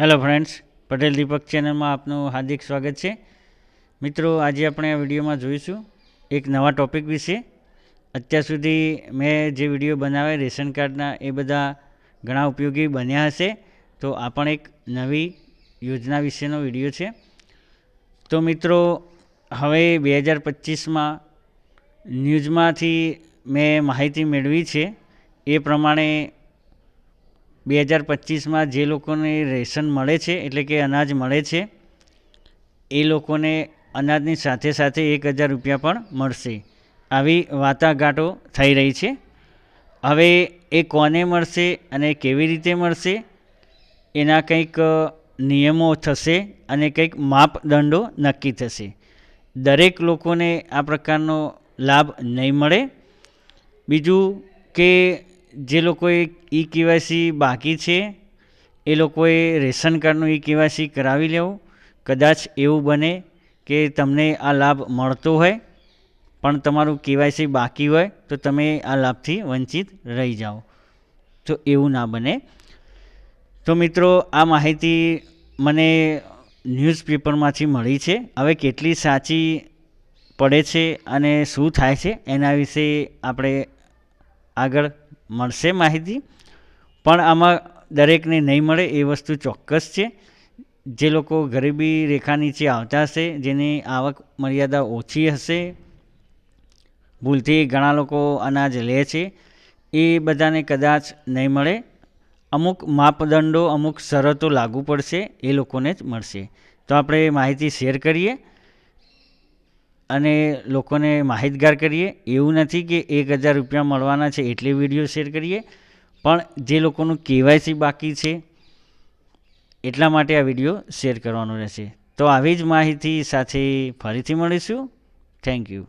Hello friends Patel દીપક ચેનલમાં આપનું હાર્દિક સ્વાગત છે. મિત્રો, આજે આપણે આ વિડીયોમાં જોઈશું એક નવા ટોપિક વિશે. અત્યાર સુધી મેં જે વીડિયો બનાવ્યા, રેશન કાર્ડના, એ બધા ઘણા ઉપયોગી બન્યા હશે. તો આ પણ એક નવી યોજના વિશેનો વીડિયો છે. તો મિત્રો, હવે બે હજાર પચીસમાં ન્યૂઝમાંથી મેં માહિતી મેળવી છે. એ પ્રમાણે બે હજાર પચીસમાં જે લોકોને રેશન મળે છે, એટલે કે અનાજ મળે છે, એ લોકોને અનાજની સાથે સાથે એક હજાર રૂપિયા પણ મળશે. આવી વાટાઘાટો થઈ રહી છે. હવે એ કોને મળશે અને કેવી રીતે મળશે, એના કંઈક નિયમો થશે અને કંઈક માપદંડો નક્કી થશે. દરેક લોકોને આ પ્રકારનો લાભ નહીં મળે. બીજું કે જે લોકોએ ઈ કેવાયસી બાકી છે, એ લોકોએ રેશન કાર્ડનું ઈ કેવાયસી કરાવી લેવું. કદાચ એવું બને કે તમને આ લાભ મળતો હોય, પણ તમારું કેવાયસી બાકી હોય, તો તમે આ લાભથી વંચિત રહી જાઓ. તો એવું ના બને. તો મિત્રો, આ માહિતી મને ન્યૂઝપેપરમાંથી મળી છે. હવે કેટલી સાચી પડે છે અને શું થાય છે, એના વિશે આપણે આગળ મળશે માહિતી. પણ આમાં દરેકને નહીં મળે એ વસ્તુ ચોક્કસ છે. જે લોકો ગરીબી રેખા નીચે આવતા હશે, જેની આવક મર્યાદા ઓછી હશે, ભૂલથી ઘણા લોકો અનાજ લે છે, એ બધાને કદાચ નહીં મળે. અમુક માપદંડો, અમુક શરતો લાગુ પડશે, એ લોકોને જ મળશે. તો આપણે માહિતી શેર કરીએ. અને લોકોને માહિતગાર કરીએ. એવું નથી કે એક હજાર રૂપિયા મળવાના છે એટલે વીડિયો શેર કરીએ. પણ જે લોકોનું કેવાયસી બાકી છે, એટલા માટે આ વીડિયો શેર કરવાનો રહેશે. તો આવી જ માહિતી સાથે ફરીથી મળીશું. Thank you